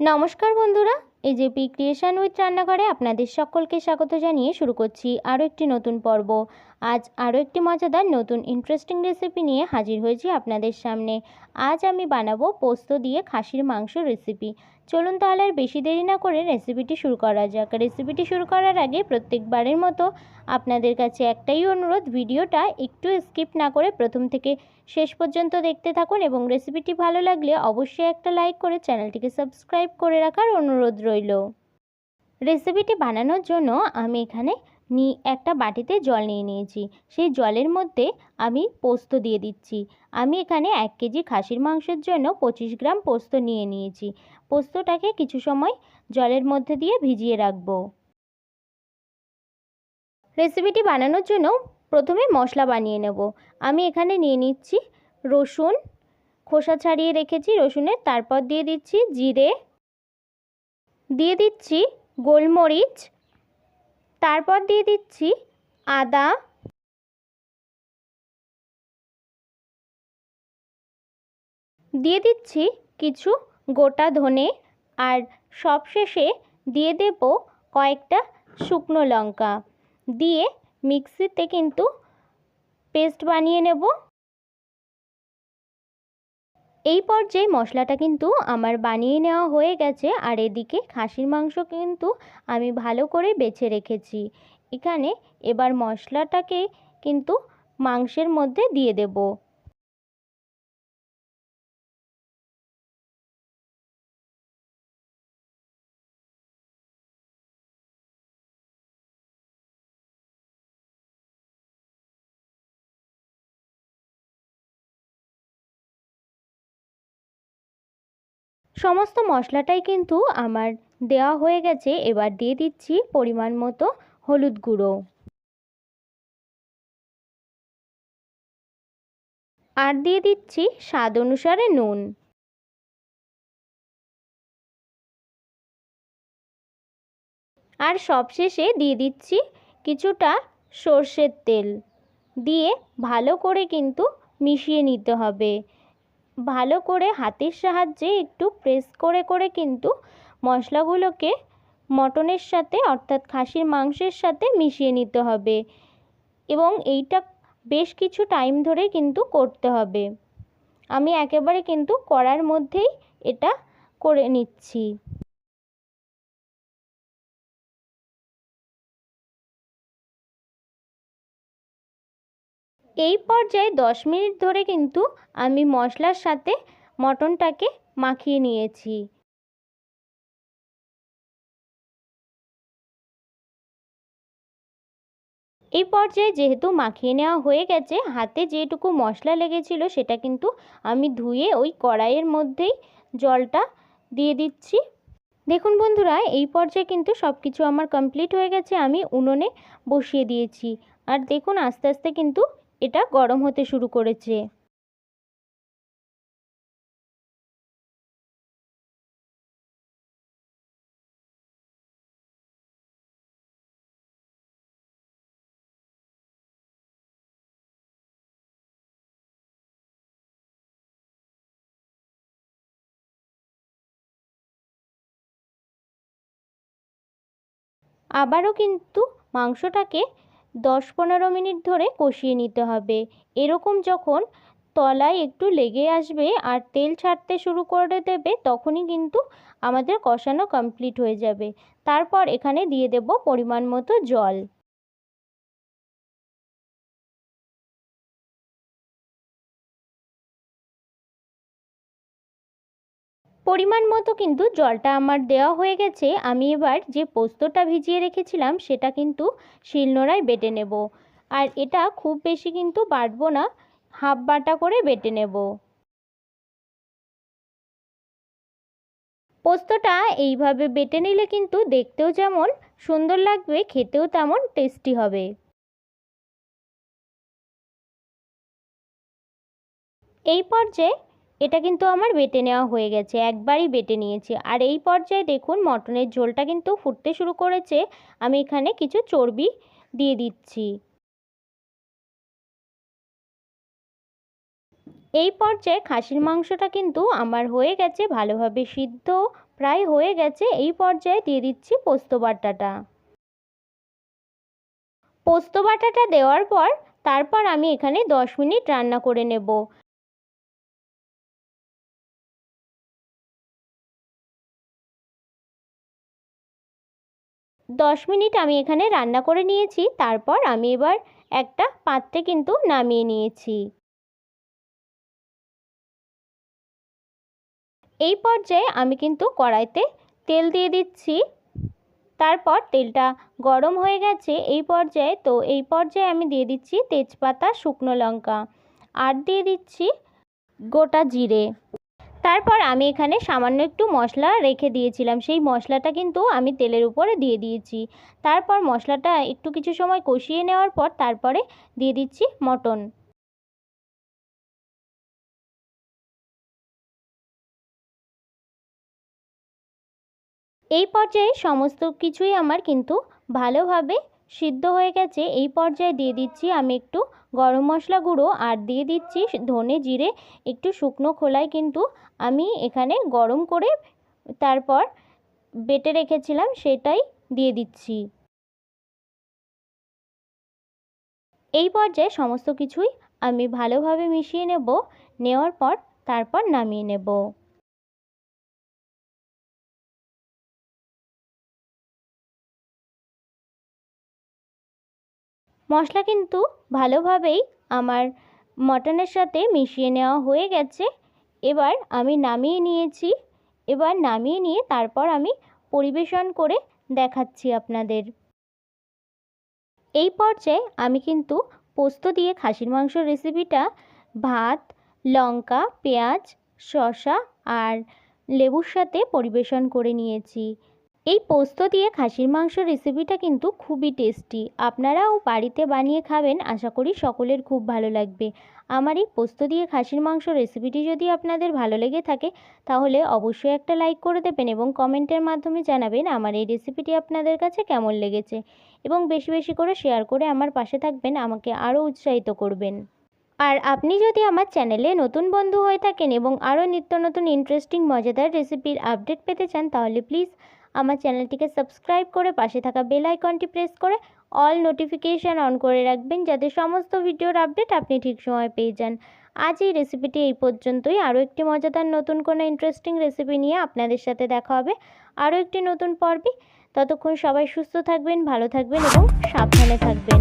নমস্কার বন্ধুরা। এই যে পি ক্রিয়েশন উইথ রান্নাঘরে আপনাদের সকলকে স্বাগত জানিয়ে শুরু করছি আরও একটি নতুন পর্ব। আজ আরও একটি মজাদার নতুন ইন্টারেস্টিং রেসিপি নিয়ে হাজির হয়েছি আপনাদের সামনে। আজ আমি বানাবো পোস্ত দিয়ে খাসির মাংস রেসিপি চলুন তাহলে আর বেশি দেরি না করে রেসিপিটি শুরু করা যাক। রেসিপিটি শুরু করার আগে প্রত্যেকবারের মতো আপনাদের কাছে একটাই অনুরোধ, ভিডিওটা একটু স্কিপ না করে প্রথম থেকে শেষ পর্যন্ত দেখতে থাকুন এবং রেসিপিটি ভালো লাগলে অবশ্যই একটা লাইক করে চ্যানেলটিকে সাবস্ক্রাইব করে রাখার অনুরোধ রইল। রেসিপিটি বানানোর জন্য আমি এখানে নি, একটা বাটিতে জল নিয়ে নিয়েছি। সেই জলের মধ্যে আমি পোস্ত দিয়ে দিচ্ছি। আমি এখানে এক কেজি খাসির মাংসের জন্য পঁচিশ গ্রাম পোস্ত নিয়ে নিয়েছি। পোস্তটাকে কিছু সময় জলের মধ্যে দিয়ে ভিজিয়ে রাখব। রেসিপিটি বানানোর জন্য প্রথমে মশলা বানিয়ে নেব। আমি এখানে নিয়ে নিচ্ছি রসুন, খোসা ছাড়িয়ে রেখেছি রসুনের, তারপর দিয়ে দিচ্ছি জিরে দিয়ে দিচ্ছি গোলমরিচ, তারপর দিয়ে দিচ্ছি আদা। দিয়ে দিচ্ছি কিছু গোটা ধনে আর সবশেষে দিয়ে দেব কয়েকটা শুকনো লঙ্কা। দিয়ে মিক্সিতে কিন্তু পেস্ট বানিয়ে নেব। এই পর্যায়ে মশলাটা কিন্তু আমার বানিয়ে নেওয়া হয়ে গেছে। আর এদিকে খাসির মাংস কিন্তু আমি ভালো করে বেছে রেখেছি। এখানে এবার মশলাটাকে কিন্তু মাংসের মধ্যে দিয়ে দেবো। সমস্ত মশলাটাই কিন্তু আমার দেওয়া হয়ে গেছে। এবার দিয়ে দিচ্ছি পরিমাণ মতো হলুদ গুঁড়ো। আর দিয়ে দিচ্ছি স্বাদ অনুসারে নুন। আর সবশেষে দিয়ে দিচ্ছি কিছুটা সর্ষের তেল। দিয়ে ভালো করে কিন্তু মিশিয়ে নিতে হবে। ভালো করে হাতের সাহায্যে একটু প্রেস করে করে কিন্তু মশলাগুলোকে মটনের সাথে অর্থাৎ খাসির মাংসের সাথে মিশিয়ে নিতে হবে। এবং এইটা বেশ কিছু টাইম ধরে কিন্তু করতে হবে। আমি একেবারে কিন্তু কড়ার মধ্যেই এটা করে নিচ্ছি। এই পর্যায়ে দশ মিনিট ধরে কিন্তু আমি মশলার সাথে মটনটাকে মাখিয়ে নিয়েছি। এই পর্যায়ে যেহেতু মাখিয়ে নেওয়া হয়ে গেছে, হাতে যেটুকু মশলা লেগেছিল সেটা কিন্তু আমি ধুয়ে ওই কড়াইয়ের মধ্যেই জলটা দিয়ে দিচ্ছি। দেখুন বন্ধুরা, এই পর্যায়ে কিন্তু সব কিছু আমার কমপ্লিট হয়ে গেছে, আমি উনুনে বসিয়ে দিয়েছি। আর দেখুন, আস্তে আস্তে কিন্তু এটা গরম হতে শুরু করেছে। আবারও কিন্তু মাংসটাকে দশ পনেরো মিনিট ধরে কষিয়ে নিতে হবে। এরকম যখন তলায় একটু লেগে আসবে আর তেল ছাড়তে শুরু করে দেবে, তখনই কিন্তু আমাদের কষানো কমপ্লিট হয়ে যাবে। তারপর এখানে দিয়ে দেব পরিমাণ মতো জল। পরিমাণ মতো কিন্তু জলটা আমার দেওয়া হয়ে গেছে। আমি এবার যে পোস্তটা ভিজিয়ে রেখেছিলাম, সেটা কিন্তু শিলনোড়ায় বেটে নেব। আর এটা খুব বেশি কিন্তু বাটবো না, হাফ বাটা করে বেটে নেব। পোস্তটা এইভাবে বেটে নিলে কিন্তু দেখতেও যেমন সুন্দর লাগবে, খেতেও তেমন টেস্টি হবে। এই পর্যায়ে এটা কিন্তু আমার বেটে নেওয়া হয়ে গেছে, একবারই বেটে নিয়েছি। আর এই পর্যায়ে দেখুন, মটনের ঝোলটা কিন্তু ফুটতে শুরু করেছে, আমি এখানে কিছু চর্বি দিয়ে দিচ্ছি। এই পর্যায়ে খাসির মাংসটা কিন্তু আমার হয়ে গেছে, ভালোভাবে সিদ্ধ প্রায় হয়ে গেছে, এই পর্যায়ে দিয়ে দিচ্ছি পোস্ত বাটাটা। পোস্ত বাটাটা দেওয়ার পর, তারপর আমি এখানে দশ মিনিট রান্না করে নেব। দশ মিনিট আমি এখানে রান্না করে নিয়েছি, তারপর আমি এবার একটা পাত্রে কিন্তু নামিয়ে নিয়েছি। এই পর্যায়ে আমি কিন্তু কড়াইতে তেল দিয়ে দিচ্ছি। তারপর তেলটা গরম হয়ে গেছে এই পর্যায়ে, তো এই পর্যায়ে আমি দিয়ে দিচ্ছি তেজপাতা, শুকনো লঙ্কা। আর দিয়ে দিচ্ছি গোটা জিরে। তারপর আমি এখানে সামান্য একটু মশলা রেখে দিয়েছিলাম। সেই মশলাটা কিন্তু আমি তেলের উপরে দিয়ে দিয়েছি। তারপর মশলাটা একটু কিছু সময় কষিয়ে নেওয়ার পর তারপরে দিয়ে দিচ্ছি মটন। এই পর্যায়ে সমস্ত কিছুই আমার কিন্তু ভালোভাবে সিদ্ধ হয়ে গেছে, এই পর্যায়ে দিয়ে দিচ্ছি আমি একটু গরম মশলা গুঁড়ো আর দিয়ে দিচ্ছি ধনে জিরে, একটু শুকনো খোলায় কিন্তু আমি এখানে গরম করে তারপর বেটে রেখেছিলাম সেটাই দিয়ে দিচ্ছি। এই পর্যায়ে সমস্ত কিছুই আমি ভালোভাবে মিশিয়ে নেব, নেওয়ার পর তারপর নামিয়ে নেব। মশলা কিন্তু ভালোভাবেই আমার মটনের সাথে মিশিয়ে নেওয়া হয়ে গেছে। এবার আমি নামিয়ে নিয়েছি। এবার নামিয়ে নিয়ে তারপর আমি পরিবেশন করে দেখাচ্ছি আপনাদের। এই পর্যায়ে আমি কিন্তু পোস্ত দিয়ে খাসির মাংস রেসিপিটা ভাত, লঙ্কা, পেঁয়াজ, শসা আর লেবুর সাথে পরিবেশন করে নিয়েছি। এই পোস্ত দিয়ে খাসির মাংস রেসিপিটা কিন্তু খুবই টেস্টি আপনারাও বাড়িতে বানিয়ে খাবেন, আশা করি সকলের খুব ভালো লাগবে। আমার এই পোস্ত দিয়ে খাসির মাংস রেসিপিটি যদি আপনাদের ভালো লেগে থাকে, তাহলে অবশ্যই একটা লাইক করে দেবেন এবং কমেন্টের মাধ্যমে জানাবেন আমার এই রেসিপিটি আপনাদের কাছে কেমন লেগেছে এবং বেশি বেশি করে শেয়ার করে আমার পাশে থাকবেন, আমাকে আরও উৎসাহিত করবেন। আর আপনি যদি আমার চ্যানেলে নতুন বন্ধু হয়ে থাকেন এবং আরও নিত্য নতুন ইন্টারেস্টিং মজাদার রেসিপির আপডেট পেতে চান, তাহলে প্লিজ আমার চ্যানেলটিকে সাবস্ক্রাইব করে পাশে থাকা বেল আইকনটি প্রেস করে অল নোটিফিকেশান অন করে রাখবেন যাতে সমস্ত ভিডিওর আপডেট আপনি ঠিক সময় পেয়ে যান। আজ এই রেসিপিটি এই পর্যন্তই। আরও একটি মজাদার নতুন কোনো ইন্টারেস্টিং রেসিপি নিয়ে আপনাদের সাথে দেখা হবে। আরও একটি নতুন পর্বে। ততক্ষণ সবাই সুস্থ থাকবেন, ভালো থাকবেন এবং সাবধানে থাকবেন।